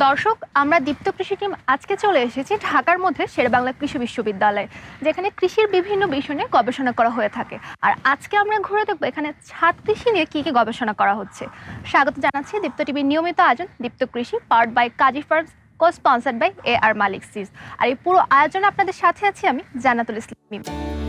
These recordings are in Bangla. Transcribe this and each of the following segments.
দর্শক, আমরা দীপ্ত কৃষি টিম আজকে চলে এসেছি ঢাকার মধ্যে শেরবাংলা কৃষি বিশ্ববিদ্যালয়ে, যেখানে কৃষির বিভিন্ন বিষয় নিয়ে গবেষণা করা হয়ে থাকে। আর আজকে আমরা ঘুরে দেখব এখানে ছাদ কৃষি নিয়ে কী কী গবেষণা করা হচ্ছে। স্বাগত জানাচ্ছি দীপ্ত টিভির নিয়মিত আয়োজন দীপ্ত কৃষি part by Kazi farms cosponsored by A R Malik সিজ আর এই পুরো আয়োজনে আপনাদের সাথে আছি আমি জান্নাতুল ইসলাম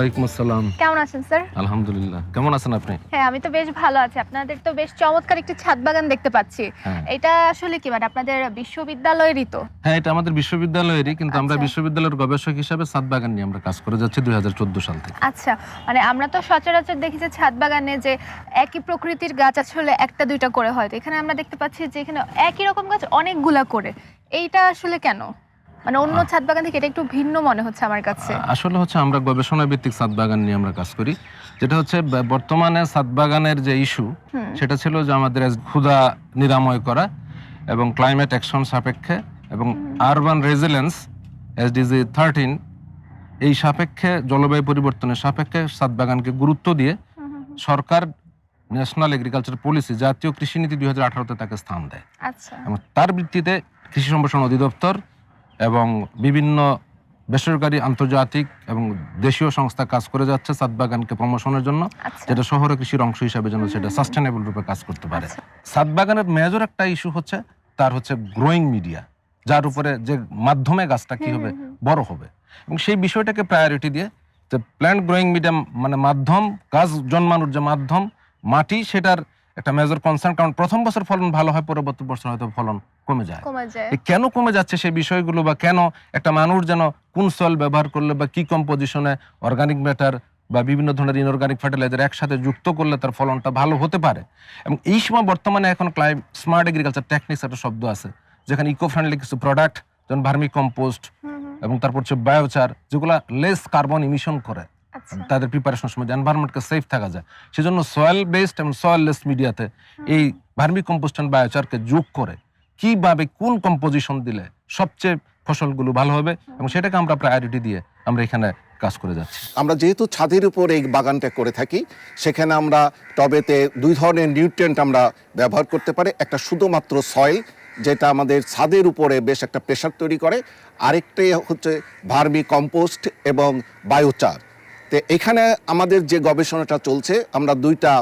ওয়ালাইকুম আসসালাম। কেমন আছেন স্যার? আলহামদুলিল্লাহ। কেমন আছেন আপনি? হ্যাঁ আমি তো বেশ ভালো আছি। আপনাদের তো বেশ চমৎকার একটি ছাদ বাগান দেখতে পাচ্ছি। হ্যাঁ। এটা আসলে কি মানে আপনাদের বিশ্ববিদ্যালয়েরই তো? হ্যাঁ এটা আমাদের বিশ্ববিদ্যালয়েরই কিন্তু আমরা আচ্ছা। বিশ্ববিদ্যালয়ের গবেষক হিসাবে ছাদ বাগান নিয়ে আমরা কাজ করে যাচ্ছি দুই সাল থেকে। আচ্ছা মানে আমরা তো সচরাচর দেখি যে ছাদ বাগানে যে একই প্রকৃতির গাছ আসলে একটা দুইটা করে হয়। এখানে আমরা দেখতে পাচ্ছি যে এখানে একই রকম গাছ অনেকগুলা করে। এইটা আসলে কেন? মানে অন্য। ছাদ বাগান থেকে এটা একটু ভিন্ন মনে হচ্ছে আমার কাছে। আসলে হচ্ছে আমরা গবেষণা ভিত্তিক সাত বাগান নিয়ে আমরা কাজ করি। যেটা হচ্ছে বর্তমানে সাত বাগানের যে ইস্যু সেটা ছিল যে আমাদের ক্ষুধা নিরাময় করা এবং ক্লাইমেট অ্যাকশন সাপেক্ষে এবং আরবান রেজিলেন্স এসডিজি থার্টিন এই সাপেক্ষে জলবায়ু পরিবর্তনের সাপেক্ষে সাত বাগানকে গুরুত্ব দিয়ে। সরকার ন্যাশনাল এগ্রিকালচার পলিসি জাতীয় কৃষি নীতি দুই হাজার আঠারোতে তাকে স্থান দেয়। আচ্ছা। এবং তার ভিত্তিতে কৃষি সম্প্রসারণ অধিদপ্তর এবং বিভিন্ন বেসরকারি আন্তর্জাতিক এবং দেশীয় সংস্থা কাজ করে যাচ্ছে সাত বাগানকে প্রমোশনের জন্য আচ্ছা। যেটা শহরে কৃষির অংশ হিসাবে যেন সেটা সাস্টেনেবল রূপে কাজ করতে পারে। আচ্ছা। সাত বাগানের মেজর একটা ইস্যু হচ্ছে তার হচ্ছে গ্রোয়িং মিডিয়া যার উপরে যে মাধ্যমে গাছটা কি হবে। বড় হবে। এবং সেই বিষয়টাকে প্রায়োরিটি দিয়ে যে প্ল্যান্ট গ্রোয়িং মিডিয়াম মানে মাধ্যম গাছ জন্মানোর যে মাধ্যম মাটি সেটার একটা মেজর কনসার্ন কারণ প্রথম বছর ফলন ভালো হয় পরবর্তী বছর হয়তো ফলন কমে যায়। কেন কমে যাচ্ছে সেই বিষয়গুলো বা কেন একটা মানুষ যেন কোন সয়েল ব্যবহার করলে বা কি কম্পোজিশনে অর্গানিক ম্যাটার বা বিভিন্ন ধরনের ইনঅর্গানিক ফার্টিলাইজার একসাথে যুক্ত করলে তার ফলনটা ভালো হতে পারে? এবং এই সময় বর্তমানে এখন ক্লাইম স্মার্ট এগ্রিকালচার টেকনিক্স একটা শব্দ আছে যেখানে ইকো ফ্রেন্ডলি কিছু প্রোডাক্ট যেমন ভার্মি কম্পোস্ট এবং তারপর হচ্ছে বায়োচার যেগুলো লেস কার্বন ইমিশন করে। তাদের প্রিপারেশনের সময় এনভায়রনমেন্টকে সেফ থাকা যায়। সেজন্য সয়েল বেসড এবং সয়েল লেস মিডিয়াতে এই ভার্মি কম্পোস্ট অ্যান্ড বায়োচারকে যোগ করে কীভাবে কোন কম্পোজিশন দিলে সবচেয়ে ফসলগুলো ভালো হবে এবং সেটাকে আমরা প্রায়োরিটি দিয়ে আমরা এখানে কাজ করে যাচ্ছি। আমরা যেহেতু ছাদের উপর এই বাগানটা করে থাকি সেখানে আমরা টবেতে দুই ধরনের নিউট্রিয়েন্ট আমরা ব্যবহার করতে পারি। একটা শুধুমাত্র সয়েল যেটা আমাদের ছাদের উপরে বেশ একটা প্রেশার তৈরি করে। আরেকটাই হচ্ছে ভার্মি কম্পোস্ট এবং বায়োচার তো এখানে আমাদের যে গবেষণাটা চলছে, আমরা দুইটা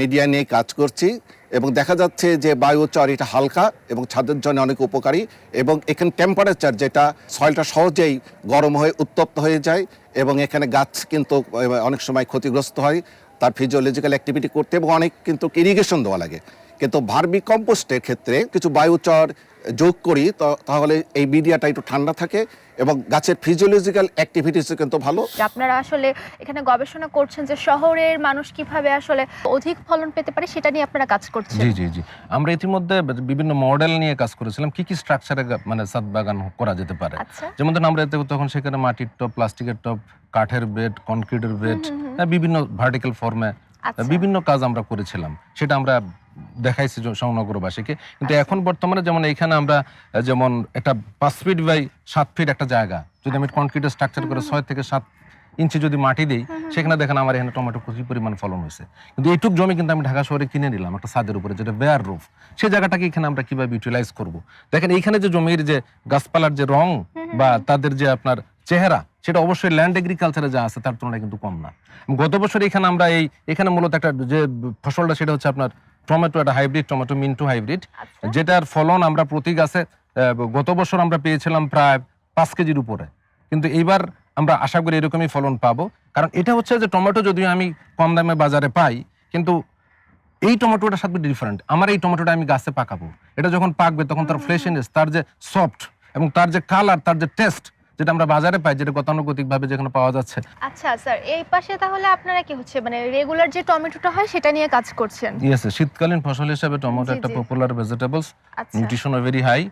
মিডিয়া নিয়ে কাজ করছি এবং দেখা যাচ্ছে যে বায়োচার এটা হালকা এবং ছাদের জন্য অনেক উপকারী এবং এখানে টেম্পারেচার যেটা সয়েলটা সহজেই গরম হয়ে উত্তপ্ত হয়ে যায় এবং এখানে গাছ কিন্তু অনেক সময় ক্ষতিগ্রস্ত হয়, তার ফিজিওলজিক্যাল অ্যাক্টিভিটি করতে এবং অনেক কিন্তু ইরিগেশন দেওয়া লাগে। কিন্তু ভার্মি কম্পোস্টের ক্ষেত্রে কিছু বায়োচর যোগ করি তো- তাহলে এই মিডিয়াটা একটু ঠান্ডা থাকে এবং গাছের ফিজিওলজিক্যাল অ্যাক্টিভিটিসও কিন্তু ভালো। আপনারা আসলে এখানে গবেষণা করছেন যে শহরের মানুষ কীভাবে আসলে অধিক ফলন পেতে পারে সেটা নিয়ে আপনারা কাজ করছেন। জি জি জি। আমরা ইতিমধ্যে বিভিন্ন মডেল নিয়ে কাজ করেছিলাম। কি কি স্ট্রাকচারে মানে সাত বাগান করা যেতে পারে? আচ্ছা। যেমন ধরুন আমরা এতে তখন সেখানে মাটির টপ প্লাস্টিকের টপ কাঠের বেড কনক্রিটের বেড। বিভিন্ন ভার্টিক্যাল ফর্মে আচ্ছা। বিভিন্ন কাজ আমরা করেছিলাম। সেটা আমরা দেখাইছি সমগ্রবাসীকে কিন্তু। এখন বর্তমানে যেমন এখানে আমরা যেমন একটা পাঁচ ফিট বাই সাত ফিট একটা জায়গা। যদি আমি কনক্রিটের স্ট্রাকচার করে ছয় থেকে সাত ইঞ্চি যদি মাটি দিই সেখানে দেখেন আমার এখানে টমেটো প্রচুর পরিমাণ ফলন হয়েছে। কিন্তু এইটুক জমি কিন্তু আমি ঢাকা শহরে কিনে নিলাম একটা ছাদের উপরে যেটা বেয়ার রুফ সেই জায়গাটাকে এখানে আমরা কীভাবে ইউটিলাইজ করব? দেখেন এইখানে যে জমির যে গাছপালার যে রং বা তাদের যে আপনার চেহারা সেটা অবশ্যই ল্যান্ড এগ্রিকালচারে যা আছে তার তুলনায় কিন্তু কম না। গত বছর এখানে আমরা এই এখানে মূলত একটা যে ফসলটা সেটা হচ্ছে আপনার টমেটো একটা হাইব্রিড টমেটো মিন্টু হাইব্রিড যেটার ফলন আমরা প্রতি গাছে গত বছর আমরা পেয়েছিলাম প্রায় পাঁচ কেজির উপরে। কিন্তু এইবার আমরা আশা করি এরকমই ফলন পাবো। কারণ এটা হচ্ছে যে টমেটো যদিও আমি কম দামে বাজারে পাই কিন্তু এই টমেটোটার সাথে ডিফারেন্ট আমার এই টমেটোটা আমি গাছে পাকাবো। এটা যখন পাকবে তখন তার ফ্লেশিনেস তার যে সফট এবং তার যে কালার তার যে টেস্ট যেটা আমরা বাজারে পাই যেটা গতানুগতিক ভাবে যেখানে পাওয়া যাচ্ছে। আচ্ছা স্যার এই পাশে তাহলে আপনারা কি হচ্ছে মানে রেগুলার যে টমেটোটা হয় সেটা নিয়ে কাজ করছেন? ইয়েস শীতকালীন ফসল হিসেবে টমেটো একটা popular vegetables nutrition very high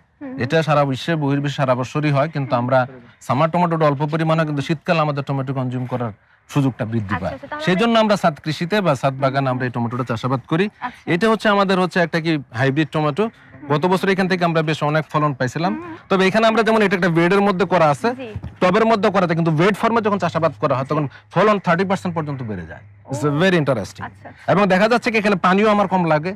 এটা সারা বিশ্বে বহির্বিশ্বে সারা বছরই হয় কিন্তু আমরা সামার টমেটোটা অল্প পরিমাণে কিন্তু শীতকাল আমাদের টমেটো কনজিউম করার সুযোগটা বৃদ্ধি আচ্ছা, পায়। আচ্ছা, সেই জন্য আমরা সাত কৃষিতে বা সাত বাগানে আমরা এই টমেটোটা চাষাবাদ করি। আচ্ছা। এটা হচ্ছে আমাদের হচ্ছে একটা কি হাইব্রিড টমেটো গত বছর এখান থেকে আমরা বেশ অনেক ফলন পাইছিলাম। তবে এখানে আমরা যেমন এটা একটা ওয়েডের মধ্যে করা আছে টবের মধ্যে করাতে কিন্তু ওয়েড ফর্মে যখন চাষাবাদ করা হয় তখন ফলন থার্টি পার্সেন্ট পর্যন্ত বেড়ে যায়। ইটস ভেরি ইন্টারেস্টিং এবং দেখা যাচ্ছে কি এখানে পানিও আমার কম লাগে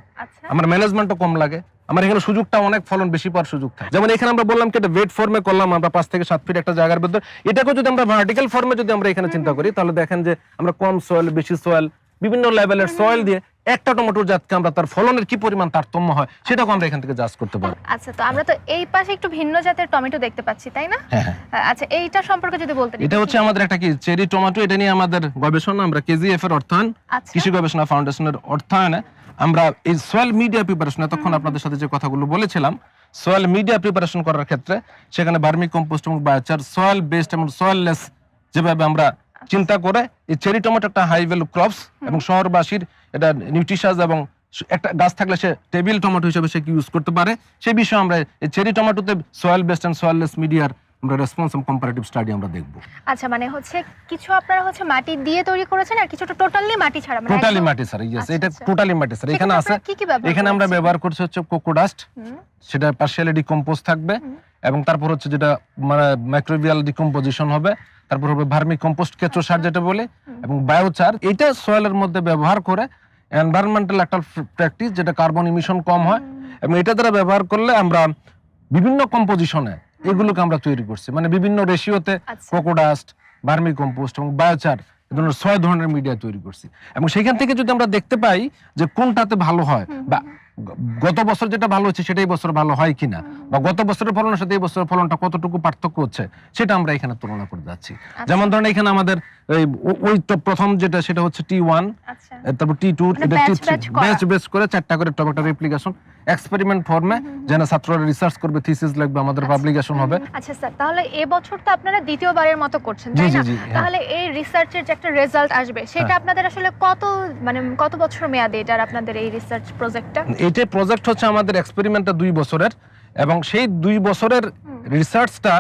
আমার ম্যানেজমেন্টও কম লাগে। আমার এখানে সুযোগটা অনেক ফলন বেশি পাওয়ার সুযোগ থাকে। যেমন এখানে আমরা বললাম কি এটা ওয়েট ফর্মে করলাম আমরা পাঁচ থেকে সাত ফিট একটা জায়গার ভিতর। এটাকে যদি আমরা ভার্টিক্যাল ফর্মে যদি আমরা এখানে চিন্তা করি তাহলে দেখেন যে আমরা কম সয়েল বেশি সয়েল বিভিন্ন লেভেলের সয়েল দিয়ে একটা টমেটোর জাতকে আমরা তার ফলনের কি পরিমাণ তারতম্য হয় সেটাও আমরা এখান থেকে জাজ করতে পারব। আচ্ছা তো আমরা তো এই পাশে একটু ভিন্ন জাতের টমেটো দেখতে পাচ্ছি তাই না? হ্যাঁ হ্যাঁ। আচ্ছা এইটা সম্পর্কে যদি বলতেন এটা হচ্ছে আমাদের একটা কি চেরি টমেটো এটা নিয়ে আমাদের গবেষণা আমরা কেজিএফ এর অর্থায়ন আচ্ছা। কৃষি গবেষণা ফাউন্ডেশনের অর্থায়নে। আমরা এই সয়েল মিডিয়া প্রিপারেশন এতক্ষণ আপনাদের সাথে যে কথাগুলো বলেছিলাম সয়েল মিডিয়া প্রিপারেশন করার ক্ষেত্রে সেখানে বার্মি কম্পোস্ট এবং বায়োচার সয়েল বেসড এবং সয়েললেস যেভাবে আমরা চিন্তা করে এই চেরি টমেটো একটা হাই ভ্যালু ক্রপস এবং শহরবাসীর এটা নিউট্রিশাস এবং একটা গাছ থাকলে সে টেবিল টমেটো হিসেবে সে ইউজ করতে পারে সেই বিষয়ে আমরা এই চেরি টমেটোতে সয়েল বেসড অ্যান্ড সয়েললেস মিডিয়ার আমরা রেসপন্স এবং কম্পারেটিভ স্টাডি আমরা দেখব। আচ্ছা মানে হচ্ছে কিছু আপনারা হচ্ছে মাটি দিয়ে তৈরি করেছেন আর কিছুটা টোটালি মাটি ছাড়া মানে টোটালি মাটি স্যার ইয়েস আচ্ছা, এটা আচ্ছা। টোটালি মাটি স্যার এখানে আছে এখানে আমরা ব্যবহার করছি হচ্ছে কোকোডাস্ট হুম, সেটা পার্শিয়ালি ডিকম্পোজ থাকবে এবং তারপর হচ্ছে যেটা মানে মাইক্রোবিয়াল ডিকম্পোজিশন হবে তারপর হবে ভার্মি কম্পোস্ট কেঁচো সার যেটা বলে এবং বায়োচার এটা সয়েলের মধ্যে ব্যবহার করে এনভায়রনমেন্টাল একটা প্র্যাকটিস যেটা কার্বন ইমিশন কম হয় এবং এটা দ্বারা ব্যবহার করলে আমরা বিভিন্ন কম্পোজিশনে এগুলোকে আমরা তৈরি করছি। মানে বিভিন্ন রেশিওতে আচ্ছা। কোকোডাস্ট ভার্মি কম্পোস্ট এবং বায়োচার ধরনের ছয় ধরনের মিডিয়া তৈরি করছি। এবং সেখান থেকে যদি আমরা দেখতে পাই যে কোনটাতে ভালো হয় বা গত বছর যেটা ভালো হচ্ছে সেটাই বছর ভালো হয় কিনা বা গত বছরের ফলনের সাথে এই বছরের ফলনটা কতটুকু পার্থক্য হচ্ছে সেটা আমরা এখানে তুলনা করে যাচ্ছি। যেমন ধরেন এখানে আমাদের ওই তো প্রথম যেটা সেটা হচ্ছে টি ওয়ান আচ্ছা। তারপর টি টু ব্যাচ বেস করে। চারটা করে টমেটো রেপ্লিকেশন এক্সপেরিমেন্ট ফর্মে যেন ছাত্ররা রিসার্চ করবে থিসিস লিখবে আমাদের পাবলিকেশন হবে। আচ্ছা স্যার তাহলে এবছর তো আপনারা দ্বিতীয়বারের মতো করছেন তাই না? হ্যাঁ। তাহলে এই রিসার্চের যে একটা রেজাল্ট আসবে সেটা হ্যাঁ। আপনাদের আসলে কত মানে কত বছর মেয়াদে এটার আপনাদের এই রিসার্চ প্রজেক্টটা এটা প্রজেক্ট হচ্ছে আমাদের এক্সপেরিমেন্টটা দুই বছরের এবং সেই দুই বছরের রিসার্চটা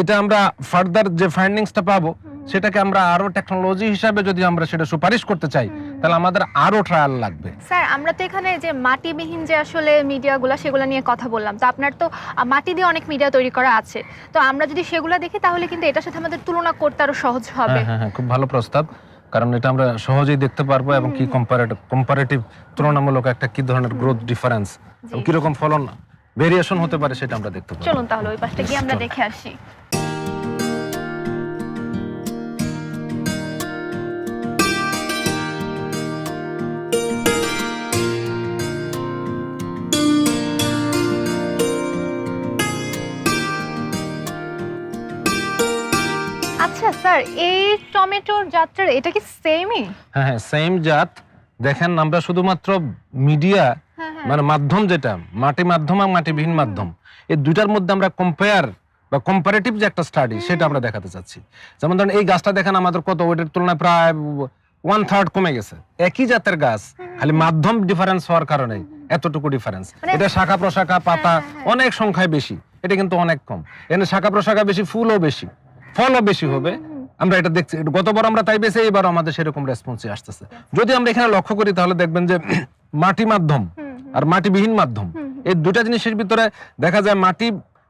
এটা আমরা ফার্দার যে ফাইন্ডিংসটা পাবো সেটাকে আমরা আরও টেকনোলজি হিসাবে যদি আমরা সেটা সুপারিশ করতে চাই তাহলে আমাদের আরও ট্রায়াল লাগবে। স্যার আমরা তো এখানে যে মাটিবিহীন যে আসলে মিডিয়াগুলো সেগুলো নিয়ে কথা বললাম। তো আপনার তো মাটি দিয়ে অনেক মিডিয়া তৈরি করা আছে। তো আমরা যদি সেগুলো দেখি তাহলে কিন্তু এটার সাথে আমাদের তুলনা করতে আরও সহজ হবে। হ্যাঁ হ্যাঁ হ্যাঁ খুব ভালো প্রস্তাব। কারণ এটা আমরা সহজেই দেখতে পারব এবং কি কম্পারেটিভ কম্পারেটিভ তুলনামূলক একটা কি ধরনের গ্রোথ ডিফারেন্স। কীরকম ফলন ভেরিয়েশন হতে পারে সেটা আমরা দেখতে পারব চলুন তাহলে ওই পাশটা গিয়ে আমরা দেখে আসি। আচ্ছা স্যার এই টমেটোর যাত্রার এটা কি সেমই হ্যাঁ হ্যাঁ সেম জাত। দেখেন আমরা শুধুমাত্র মিডিয়া মানে মাধ্যম যেটা মাটি মাধ্যম আর মাটিবিহীন মাধ্যম। এই দুইটার মধ্যে আমরা কম্পেয়ার বা কম্পারেটিভ যে একটা স্টাডি সেটা আমরা দেখাতে চাচ্ছি। যেমন ধরেন এই গাছটা দেখেন আমাদের কত ওইটার তুলনায় প্রায় ওয়ান থার্ড কমে গেছে। একই জাতের গাছ খালি মাধ্যম ডিফারেন্স হওয়ার কারণে এতটুকু ডিফারেন্স মানে- এটা শাখা প্রশাখা পাতা হ্যাঁ, হ্যাঁ। অনেক সংখ্যায় বেশি। এটা কিন্তু অনেক কম। এখানে শাখা প্রশাখা বেশি ফুলও বেশি। ফলও বেশি হবে। আমরা এটা দেখছি। গতবার আমরা তাই বেশি এবার আমাদের সেরকম রেসপন্সই আসতেছে। যদি আমরা এখানে লক্ষ্য করি তাহলে দেখবেন যে মাটি মাধ্যম আর মাটিবিহীন মাধ্যম। এই দুটা জিনিসের ভিতরে দেখা যায় মাটি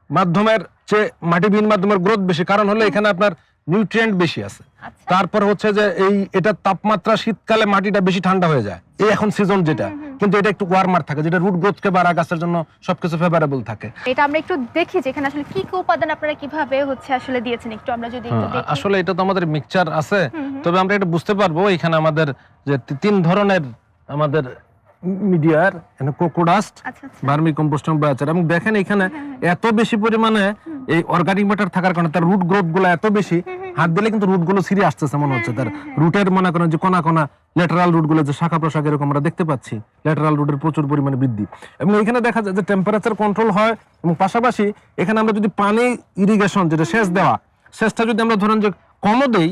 মাধ্যমের চেয়ে মাটিবিহীন মাধ্যমের গ্রোথ বেশি। কারণ হলো এখানে আপনার নিউট্রিয়েন্ট বেশি আছে। আচ্ছা। তারপর হচ্ছে যে এই এটা তাপমাত্রা শীতকালে মাটিটা বেশি ঠান্ডা হয়ে যায়। এই এখন সিজন যেটা। কিন্তু এটা একটু ওয়ার্মার থাকে যেটা রুট গ্রোথকে বাড়া গাছের জন্য সবকিছু ফেভারেবল থাকে। এটা আমরা একটু দেখি যে এখানে আসলে কি কি উপাদান আপনারা কীভাবে হচ্ছে আসলে দিয়েছেন একটু আমরা যদি একটু হ্যাঁ, দেখি। আসলে এটা তো আমাদের মিক্সচার আছে। তবে আমরা এটা বুঝতে পারব এখানে আমাদের যে তিন ধরনের আমাদের মিডিয়ার কোকোডাস্ট আচ্ছা আচ্ছা। Vermi compost biochar. এবং দেখেন এখানে এত বেশি পরিমাণে এই অর্গানিক ম্যাটার থাকার কারণে তার রুট গ্রোথগুলো এত বেশি হাত দিলে কিন্তু রুটগুলো ছিঁড়ে আসতেছে মনে হচ্ছে তার। রুটের মনে করেন যে কোনা কোনা ল্যাটারাল রুটগুলো যে শাখা প্রশাখা এরকম আমরা দেখতে পাচ্ছি ল্যাটারাল রুটের প্রচুর পরিমাণে বৃদ্ধি। এবং এখানে দেখা যায় যে টেম্পারেচার কন্ট্রোল হয় এবং পাশাপাশি এখানে আমরা যদি পানি ইরিগেশন যেটা সেচ দেওয়া সেচটা যদি আমরা ধরেন যে কমও দেই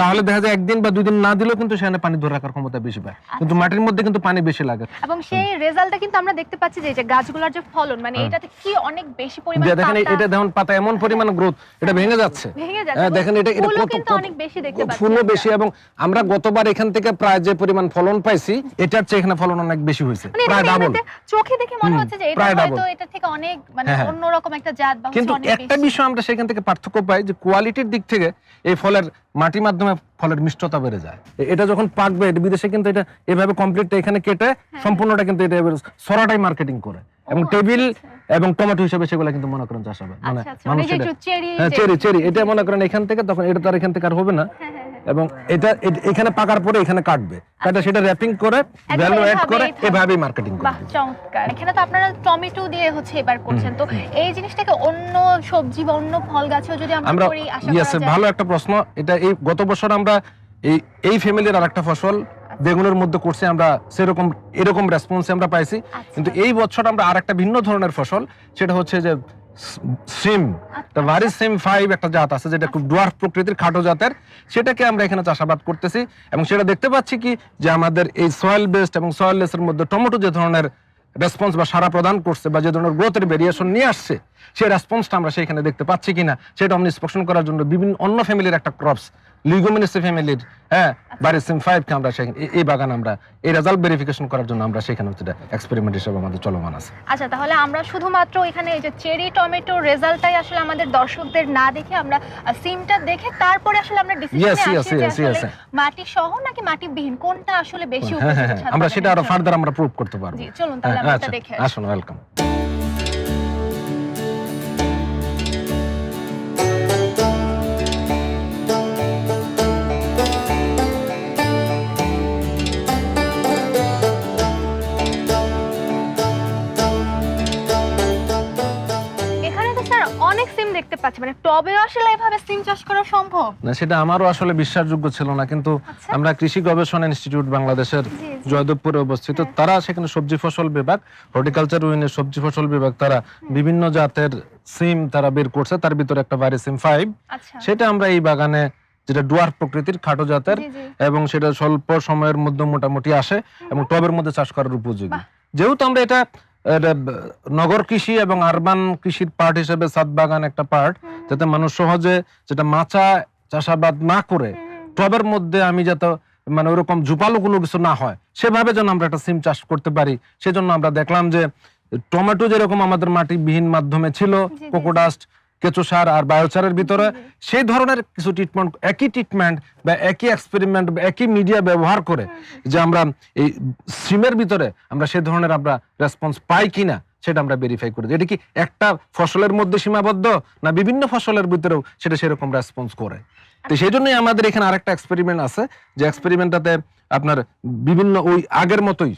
তাহলে দেখা যায় একদিন বা দুই দিন না দিলেও কিন্তু সেখানে পানি ধরে রাখার ক্ষমতা বেশি পায়। কিন্তু মাটির মধ্যে কিন্তু পানি বেশি লাগে। এবং সেই রেজাল্টটা কিন্তু আমরা দেখতে পাচ্ছি যে যে গাছগুলোর যে ফলন মানে হ্যাঁ। এটাতে কি অনেক বেশি পরিমাণ দেখেন এটা দেখুন পাতা এমন পরিমাণ গ্রোথ এটা ভেঙে যাচ্ছে। ভেঙে যাচ্ছে। হ্যাঁ, দেখেন এটা এটা কত অনেক বেশি দেখতে পাচ্ছি। ফুলও বেশি এবং আমরা গতবার এখান থেকে প্রায় যে পরিমাণ ফলন পাইছি এটার চেয়ে এখানে ফলন অনেক বেশি হয়েছে। মানে প্রায় ডাবল চোখে দেখে মনে হচ্ছে যে এটা হয়তো এটা থেকে অনেক মানে হ্যাঁ। অন্যরকম একটা জাত বা কিন্তু একটা বিষয় আমরা সেখান থেকে পার্থক্য পাই যে কোয়ালিটির দিক থেকে এই ফলের মাটির মাধ্যমে ফলের মিষ্টতা বেড়ে যায়। এটা যখন পাকবে এটা বিদেশে কিন্তু এটা এভাবে কমপ্লিট এখানে কেটে সম্পূর্ণটা কিন্তু এটা এবার সরাটাই মার্কেটিং করে। এবং আচ্ছা, টেবিল এবং টমেটো হিসেবে সেগুলো কিন্তু মনে করেন চাষ হবে। মানে আচ্ছা আচ্ছা মানে চেরি হ্যাঁ চেরি চেরি এটা মনে করেন এখান থেকে তখন এটা তো আর এখান থেকে আর হবে না। হ্যাঁ, এবং এটা এখানে পাকার পরে এখানে কাটবে। কাটে সেটা র্যাপিং করে ভ্যালু অ্যাড করে এভাবেই মার্কেটিং করবে বাহ চমৎকার। এখানে তো আপনারা টমেটো দিয়ে হচ্ছে এবার করছেন। তো এই জিনিসটাকে অন্য সবজি বা অন্য ফল গাছেও যদি আমরা করি আশা করা যায়। ভালো একটা প্রশ্ন। এটা এই গত বছর আমরা এই এই ফ্যামিলির আরেকটা ফসল বেগুনের মধ্যে করছি আমরা সেরকম এরকম রেসপন্স আমরা পাইছি। আচ্ছা। কিন্তু এই বছর আমরা আরেকটা ভিন্ন ধরনের ফসল সেটা হচ্ছে যে সিম তা ভারি সিম ফাইভ একটা জাত আছে যেটা খুব ডুয়ার্ফ প্রকৃতির খাটো জাতের, সেটাকে আমরা এখানে চাষাবাদ করতেছি এবং সেটা দেখতে পাচ্ছি কি যে আমাদের এই সয়েল বেসড এবং সয়েল লেসের মধ্যে টমেটো যে ধরনের রেসপন্স বা সারা প্রদান করছে বা যে ধরনের গ্রোথের ভেরিয়েশন নিয়ে আসছে সেই রেসপন্সটা আমরা সেখানে দেখতে পাচ্ছি কিনা সেটা আমরা ইন্সপেকশন করার জন্য বিভিন্ন অন্য ফ্যামিলির একটা ক্রপস লিগোমিনিসি ফ্যামিলির হ্যাঁ কে আমরা সেখানে এই- বাগান আমরা এই রেজাল্ট ভেরিফিকেশন করার জন্য আমরা সেখানে হচ্ছে এক্সপেরিমেন্ট হিসেবে আমাদের চলমান আছে। আচ্ছা তাহলে আমরা শুধুমাত্র এখানে এই যে চেরি টমেটো রেজাল্টটাই আসলে আমাদের দর্শকদের না দেখে আমরা সিমটা দেখে তারপরে আসলে আমরা Yes, ডিসিশনে আসি যে আসলে মাটি সহ নাকি মাটিবিহীন কোনটা আসলে বেশি হ্যাঁ হ্যাঁ উপযোগী? হ্যাঁ আমরা সেটা আরও ফার্দার আমরা প্রুভ করতে পারব। জি চলুন তাহলে আমরা আচ্ছা এটা দেখে আসুন ওয়েলকাম দেখতে পাচ্ছি মানে টবে আসলে এভাবে সিম চাষ করা সম্ভব? না সেটা আমারও আসলে বিশ্বাসযোগ্য ছিল না কিন্তু আচ্ছা। আমরা কৃষি গবেষণা ইনস্টিটিউট বাংলাদেশের। জয়দেবপুরে অবস্থিত। তারা সেখানে সবজি ফসল বিভাগ হর্টিকালচার উইনের সবজি ফসল বিভাগ তারা বিভিন্ন জাতের সিম তারা বের করছে তার ভিতরে একটা বাইরে সিম ফাইভ। আচ্ছা। সেটা আমরা এই বাগানে যেটা ডুয়ার প্রকৃতির খাটো জাতের। এবং সেটা স্বল্প সময়ের মধ্যে মোটামুটি আসে এবং টবের মধ্যে চাষ করার উপযোগী। যেহেতু আমরা এটা নগর কৃষি এবং আরবান কৃষির পার্ট হিসেবে সাত বাগান একটা পার্ট যাতে মানুষ সহজে যেটা মাচা চাষাবাদ না করে টবের মধ্যে আমি যাতে মানে ওরকম ঝুপালো কোনো কিছু না হয় সেভাবে যেন আমরা একটা সিম চাষ করতে পারি সেজন্য আমরা দেখলাম যে টমেটো যেরকম আমাদের মাটি বিহীন মাধ্যমে ছিল। কোকোডাস্ট কেঁচো সার আর বায়োচারের ভিতরে সেই ধরনের কিছু ট্রিটমেন্ট একই ট্রিটমেন্ট বা একই এক্সপেরিমেন্ট বা একই মিডিয়া ব্যবহার করে যে আমরা এই সিমের ভিতরে আমরা সেই ধরনের আমরা রেসপন্স পাই কি না সেটা আমরা ভেরিফাই করি এটা কি একটা ফসলের মধ্যে সীমাবদ্ধ না বিভিন্ন ফসলের ভিতরেও সেটা সেরকম রেসপন্স করে? তো সেই জন্যই আমাদের এখানে আরেকটা এক্সপেরিমেন্ট আছে। যে এক্সপেরিমেন্টটাতে আপনার বিভিন্ন ওই আগের মতোই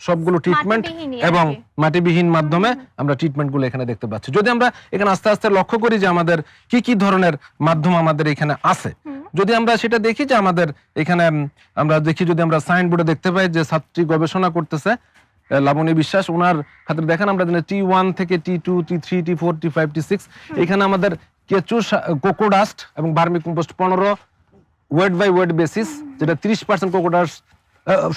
সবগুলো ট্রিটমেন্ট এবং মাটিবিহীন মাধ্যমে আমরা ট্রিটমেন্টগুলো এখানে দেখতে পাচ্ছি। যদি আমরা এখানে আস্তে আস্তে লক্ষ্য করি যে আমাদের কি কি ধরনের মাধ্যম আমাদের এখানে আছে যদি আমরা সেটা দেখি যে আমাদের এখানে আমরা দেখি যদি আমরা সাইনবোর্ডে দেখতে পাই যে ছাত্রী গবেষণা করতেছে লাবণী বিশ্বাস ওনার খাতে দেখেন আমরা টি ওয়ান থেকে T two T three T four T five T six এখানে আমাদের কেঁচু কোকোডাস্ট এবং ভার্মি কম্পোস্ট পনেরো ওয়েট বাই ওয়েট বেসিস যেটা ত্রিশ পার্সেন্ট কোকোডাস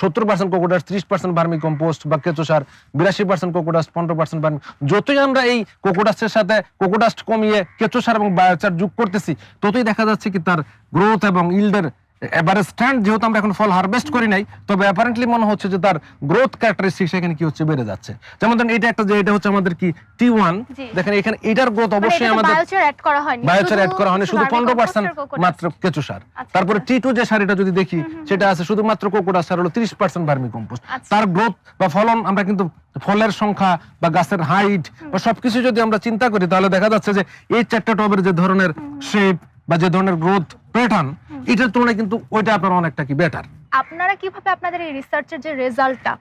সত্তর পার্সেন্ট কোকোডাস ত্রিশ পার্সেন্ট ভার্মি কম্পোস্ট বা কেঁচো সার, বিরাশি পার্সেন্ট কোকোডাস পনেরো পার্সেন্ট ভার্মি যতই আমরা এই কোকোডাস্টের সাথে কোকোডাস্ট কমিয়ে কেঁচো সার এবং বায়োচার যোগ করতেছি, ততই দেখা যাচ্ছে কি তার গ্রোথ এবং ইল্ডের এবারে স্ট্যান্ড যেহেতু আমরা এখন ফল হারভেস্ট করি নাই তবে অ্যাপারেন্টলি মনে হচ্ছে যে তার গ্রোথ ক্যারেক্টারিস্টিক সেখানে কি হচ্ছে বেড়ে যাচ্ছে। যেমন ধরেন এটা একটা যে এটা হচ্ছে আমাদের কি টি ওয়ান দেখেন এখানে এটার গ্রোথ মানে অবশ্যই আমাদের বায়োচার অ্যাড করা হয়নি বায়োচার শুধু অ্যাড করা হয়নি শুধু পনেরো পার্সেন্ট মাত্র কেঁচু সার। আচ্ছা, তারপরে। টি টু যে সার এটা যদি দেখি সেটা আছে শুধুমাত্র কোকোডা সার হলো তিরিশ পার্সেন্ট ভার্মি কম্পোস্ট। তার গ্রোথ বা ফলন আমরা কিন্তু ফলের সংখ্যা বা গাছের হাইট বা সবকিছু যদি আমরা চিন্তা করি তাহলে দেখা যাচ্ছে যে এই চারটা টবের যে ধরনের শেপ বা যে ধরনের গ্রোথ প্যাটার্ন এটার তুলনায় কিন্তু ওইটা আপনার অনেকটা কি বেটার আপনারা কীভাবে আপনাদের এই রিসার্চের যে রেজাল্টটা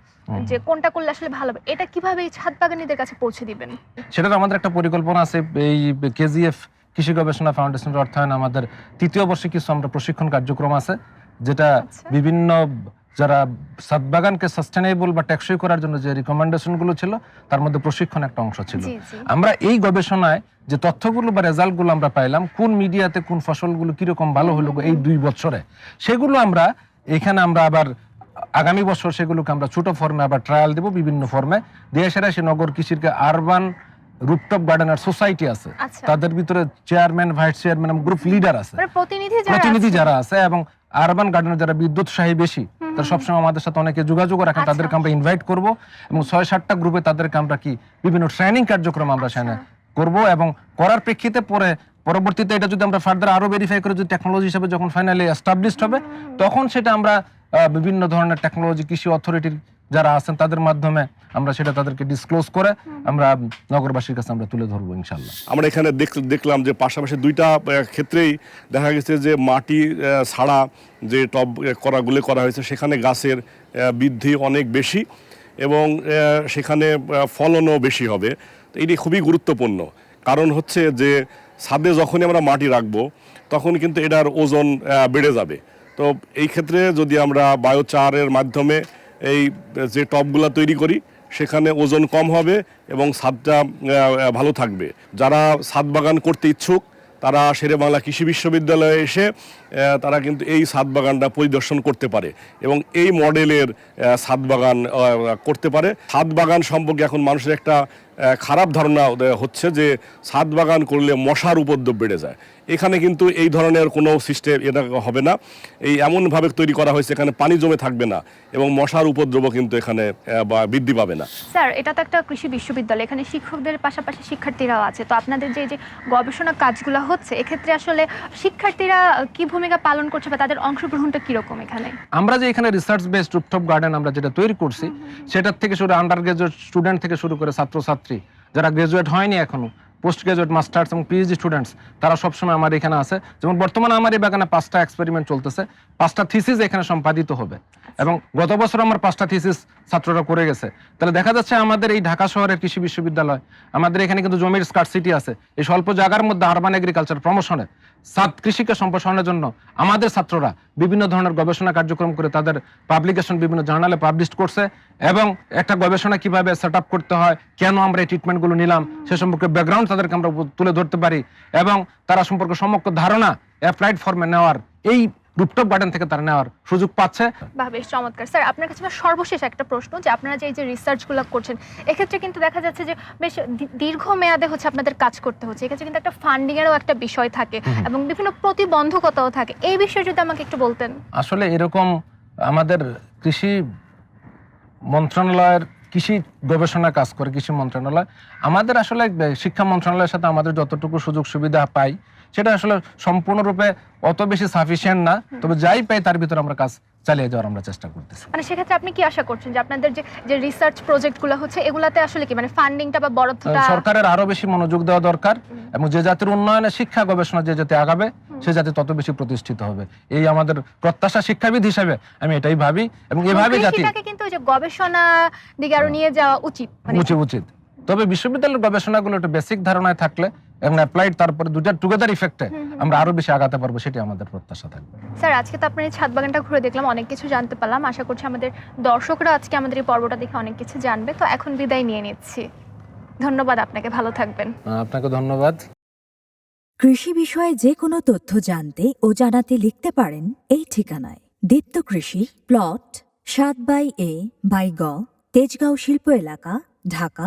যে কোনটা করলে আসলে ভালো হবে এটা কীভাবে এই ছাদ বাগানীদের কাছে পৌঁছে দিবেন? সেটার আমাদের একটা পরিকল্পনা আছে এই কেজিএফ কৃষি গবেষণা ফাউন্ডেশনের অর্থায়ন আমাদের তৃতীয় বর্ষে কিছু আমরা প্রশিক্ষণ কার্যক্রম আছে যেটা আচ্ছা। বিভিন্ন যারা সাত বাগানকে সাস্টেনেবল বা টেকসই করার জন্য যে রিকমেন্ডেশনগুলো ছিল তার মধ্যে প্রশিক্ষণ একটা অংশ ছিল। আমরা এই গবেষণায় যে তথ্যগুলো বা রেজাল্টগুলো আমরা পাইলাম কোন মিডিয়াতে কোন ফসলগুলো কীরকম ভালো হলো এই দুই বছরে সেগুলো আমরা এখানে আমরা আবার আগামী বছর সেগুলোকে আমরা ছোট ফর্মে আবার ট্রায়াল দেব বিভিন্ন ফর্মে দেশের সে নগর কৃষিরকে আরবান রুপটপ গার্ডেনার সোসাইটি আছে। আচ্ছা। তাদের ভিতরে chairman vice chairman group leader আছে। মানে প্রতিনিধি যারা আছে এবং আরবান গার্ডেনের যারা বিদ্যুৎ বিদ্যুৎসাহী বেশি তারা সবসময় আমাদের সাথে অনেকে যোগাযোগ রাখেন আচ্ছা। তাদেরকে আমরা ইনভাইট করব এবং ছয় সাতটা গ্রুপে তাদেরকে আমরা কি বিভিন্ন ট্রেনিং কার্যক্রম আমরা সেখানে করব এবং করার প্রেক্ষিতে পরে পরবর্তীতে এটা যদি আমরা ফার্দার আরও ভেরিফাই করে যদি টেকনোলজি হিসেবে যখন ফাইনালি এস্টাবলিশড হবে তখন সেটা আমরা বিভিন্ন ধরনের টেকনোলজি কৃষি অথরিটির যারা আছেন, তাদের মাধ্যমে আমরা সেটা তাদেরকে ডিসক্লোজ করে আমরা নগরবাসীর কাছে আমরা তুলে ধরবো ইনশাল্লাহ আমরা এখানে দেখ- দেখলাম যে পাশাপাশি দুইটা ক্ষেত্রেই দেখা গেছে যে মাটি ছাড়া যে টব করাগুলো করা হয়েছে, সেখানে গাছের বৃদ্ধি অনেক বেশি এবং সেখানে ফলনও বেশি হবে। তো এটি খুবই গুরুত্বপূর্ণ। কারণ হচ্ছে যে ছাদে যখনই আমরা মাটি রাখব, তখন কিন্তু এটার ওজন বেড়ে যাবে। তো এই ক্ষেত্রে যদি আমরা বায়োচারের মাধ্যমে এই যে টপগুলো তৈরি করি সেখানে ওজন কম হবে এবং আহ, ভালো থাকবে। যারা ছাদ বাগান করতে ইচ্ছুক তারা শেরে বাংলা কৃষি বিশ্ববিদ্যালয়ে এসে তারা কিন্তু এই ছাদ বাগানটা পরিদর্শন করতে পারে এবং এই মডেলের ছাদ বাগান করতে পারে। ছাদ বাগান সম্পর্কে এখন মানুষের একটা খারাপ ধারণা হচ্ছে যে ছাদ বাগান করলে মশার উপদ্রব বেড়ে যায়। এখানে কিন্তু এই ধরনের কোনো সিস্টেম এটা হবে না। এই এমনভাবে তৈরি করা হয়েছে, এখানে পানি জমে থাকবে না এবং মশার উপদ্রবও কিন্তু এখানে বৃদ্ধি পাবে না। স্যার, এটা তো একটা কৃষি বিশ্ববিদ্যালয়, এখানে শিক্ষকদের পাশাপাশি শিক্ষার্থীরাও আছে। তো আপনাদের যে যে গবেষণা কাজগুলো হচ্ছে, এক্ষেত্রে আসলে শিক্ষার্থীরা কি ভূমিকা পালন করছে বা তাদের অংশগ্রহণটা কীরকম এখানে? আমরা যে এখানে রিসার্চ বেসড রুপটপ গার্ডেন আমরা যেটা তৈরি করছি সেটার থেকে শুরু আন্ডার গ্রাজুয়েট স্টুডেন্ট থেকে শুরু করে ছাত্রছাত্রী যারা গ্রাজুয়েট হয়নি এখনও পোস্ট গ্রাজুয়েট মাস্টার্স এবং পিএইচডি স্টুডেন্টস তারা সবসময় আমার এখানে আছে। যেমন বর্তমানে আমার এই বাগানে পাঁচটা এক্সপেরিমেন্ট চলতেছে। পাঁচটা থিসিস এখানে সম্পাদিত হবে। এবং গত বছর আমার পাঁচটা থিসিস ছাত্ররা করে গেছে। তাহলে দেখা যাচ্ছে আমাদের এই ঢাকা শহরের কৃষি বিশ্ববিদ্যালয় আমাদের এখানে কিন্তু জমির স্কার্সিটি আছে। এই স্বল্প জায়গার মধ্যে আরবান এগ্রিকালচার প্রমোশনে সাত কৃষিকে সম্প্রসারণের জন্য আমাদের ছাত্ররা বিভিন্ন ধরনের গবেষণা কার্যক্রম করে তাদের পাবলিকেশন বিভিন্ন জার্নালে পাবলিশ করছে এবং একটা গবেষণা কীভাবে সেট করতে হয়, কেন আমরা এই ট্রিটমেন্টগুলো নিলাম, সে সম্পর্কে ব্যাকগ্রাউন্ড তাদেরকে আমরা তুলে ধরতে পারি এবং তারা সম্পর্কে সমগ্র ধারণা অ্যাপ্লাইড ফর্মে নেওয়ার এই রুপটপ গার্ডেন থেকে তারা নেওয়ার সুযোগ পাচ্ছে। বাহ বেশ চমৎকার। স্যার আপনার কাছে আমার সর্বশেষ একটা প্রশ্ন যে আপনারা যে এই যে রিসার্চগুলো করছেন এক্ষেত্রে কিন্তু দেখা যাচ্ছে যে বেশ দীর্ঘ মেয়াদে হচ্ছে আপনাদের কাজ করতে হচ্ছে। এক্ষেত্রে কিন্তু একটা ফান্ডিং এরও একটা বিষয় থাকে এবং বিভিন্ন প্রতিবন্ধকতাও থাকে। এই বিষয়ে যদি আমাকে একটু বলতেন। আসলে এরকম আমাদের কৃষি মন্ত্রণালয়ের কৃষি গবেষণা কাজ করে কৃষি মন্ত্রণালয়। আমাদের আসলে শিক্ষা মন্ত্রণালয়ের সাথে আমাদের যতটুকু সুযোগ সুবিধা পাই সেটা আসলে সম্পূর্ণরূপে অত বেশি সাফিসিয়েন্ট না। তবে যাই পাই তার ভিতরে আমরা কাজ চালিয়ে যাওয়ার আমরা চেষ্টা করতেছি। মানে সেক্ষেত্রে আপনি কি আশা করছেন যে আপনাদের যে যে রিসার্চ প্রজেক্টগুলো হচ্ছে এগুলাতে আসলে কি? মানে ফান্ডিংটা বা বরাদ্দটা সরকারের আরও বেশি মনোযোগ দেওয়া দরকার এবং যে জাতির উন্নয়নে শিক্ষা গবেষণা যে জাতি আগাবে সে জাতি তত বেশি প্রতিষ্ঠিত হবে। এই আমাদের প্রত্যাশা শিক্ষাবিদ হিসেবে আমি এটাই ভাবি এবং এভাবে জাতি কিন্তু যে গবেষণা দিকে আরও নিয়ে যাওয়া উচিত। মানে উচিত উচিত। তবে বিশ্ববিদ্যালয়ের গবেষণাগুলো একটা বেসিক ধারণায় থাকলে এবং অ্যাপ্লাইড তারপরে দুটার টুগেদার ইফেক্টে আমরা আরও বেশি আগাতে পারব সেটি আমাদের প্রত্যাশা থাকবে। স্যার আজকে তো আপনার এই ছাদ বাগানটা ঘুরে দেখলাম অনেক কিছু জানতে পারলাম। আশা করছি আমাদের দর্শকরা আজকে আমাদের এই পর্বটা দেখে অনেক কিছু জানবে। তো এখন বিদায় নিয়ে নিচ্ছি। ধন্যবাদ আপনাকে ভালো থাকবেন। আপনাকে ধন্যবাদ। কৃষি বিষয়ে যে কোনো তথ্য জানতে ও জানাতে লিখতে পারেন এই ঠিকানায়। দীপ্ত কৃষি প্লট সাত বাই এ বাই গ তেজগাঁও শিল্প এলাকা ঢাকা।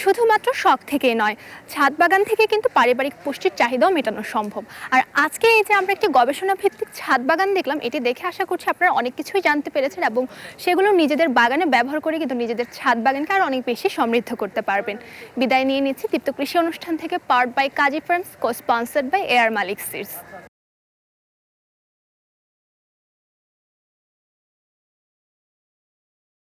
শুধুমাত্র শখ থেকেই নয়, ছাদ বাগান থেকে কিন্তু পারিবারিক পুষ্টির চাহিদাও মেটানো সম্ভব। আর আজকে এই যে আমরা একটি গবেষণা ভিত্তিক ছাদ বাগান দেখলাম, এটি দেখে আশা করছি আপনারা অনেক কিছুই জানতে পেরেছেন এবং সেগুলো নিজেদের বাগানে ব্যবহার করে কিন্তু নিজেদের ছাদ বাগানকে আরও অনেক বেশি সমৃদ্ধ করতে পারবেন। বিদায় নিয়ে নিচ্ছি দীপ্ত কৃষি অনুষ্ঠান থেকে powered by Kazi farms co sponsored by air Malik seeds